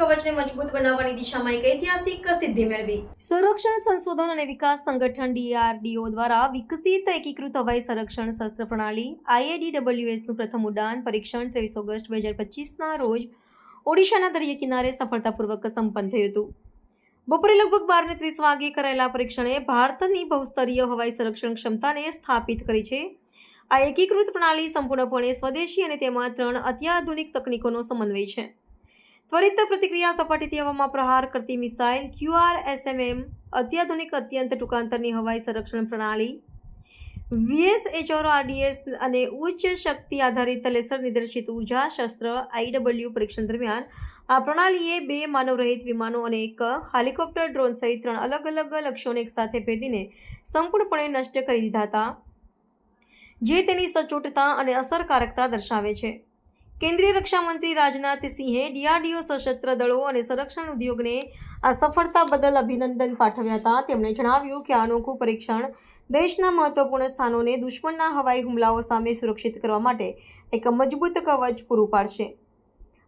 કવચને મજબૂત બનાવવાની દિશામાં એક ઐતિહાસિક સિદ્ધિ મેળવી. સંરક્ષણ સંશોધન અને વિકાસ સંગઠન ડીઆરડીઓ દ્વારા વિકસિત એકીકૃત હવાઈ સંરક્ષણ શસ્ત્ર પ્રણાલી આઈએડીડબલ્યુએસનું પ્રથમ ઉડાન પરીક્ષણ ત્રેવીસ ઓગસ્ટ બે હજાર પચીસના રોજ ઓડિશાના દરિયા કિનારે સફળતાપૂર્વક સંપન્ન થયું હતું. બપોરે લગભગ બારને ત્રીસ વાગે કરાયેલા પરીક્ષણે ભારતની બહુસ્તરીય હવાઈ સંરક્ષણ ક્ષમતાને સ્થાપિત કરી છે. આ એકીકૃત પ્રણાલી સંપૂર્ણપણે સ્વદેશી અને તેમાં ત્રણ અત્યાધુનિક તકનીકોનો સમન્વય છે. ત્વરિત પ્રતિક્રિયા સપાટીથી હવામાં પ્રહાર કરતી મિસાઇલ ક્યુઆર એસએમએમ અત્યાધુનિક અત્યંત ટૂંકાંતરની હવાઈ સંરક્ષણ પ્રણાલી વીએસએચઆર આરડીએસ અને ઉચ્ચ શક્તિ આધારિત લેસર નિર્દેશિત ઊર્જા શસ્ત્ર આઈડબલ્યુ પરીક્ષણ દરમિયાન આ પ્રણાલીએ બે માનવરહિત વિમાનો અને એક હેલિકોપ્ટર ડ્રોન સહિત ત્રણ અલગ અલગ લક્ષ્યોને એકસાથે ભેદીને સંપૂર્ણપણે નષ્ટ કરી દીધા હતા. જે તેની સચોટતા અને અસરકારકતા દર્શાવે છે. કેન્દ્રીય રક્ષામંત્રી રાજનાથ સિંહે ડીઆરડીઓ સશસ્ત્ર દળો અને સંરક્ષણ ઉદ્યોગને આ સફળતા બદલ અભિનંદન પાઠવ્યા હતા. તેમણે જણાવ્યું કે આ અનોખું પરીક્ષણ દેશના મહત્વપૂર્ણ સ્થાનોને દુશ્મનના હવાઈ હુમલાઓ સામે સુરક્ષિત કરવા માટે એક મજબૂત કવચ પૂરું પાડશે.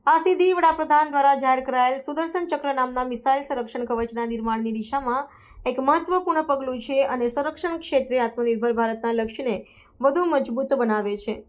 આ સિદ્ધિ વડાપ્રધાન દ્વારા જાહેર કરાયેલ સુદર્શન ચક્ર નામના મિસાઇલ સંરક્ષણ કવચના નિર્માણની દિશામાં એક મહત્વપૂર્ણ પગલું છે અને સંરક્ષણ ક્ષેત્રે આત્મનિર્ભર ભારતના લક્ષ્યને વધુ મજબૂત બનાવે છે.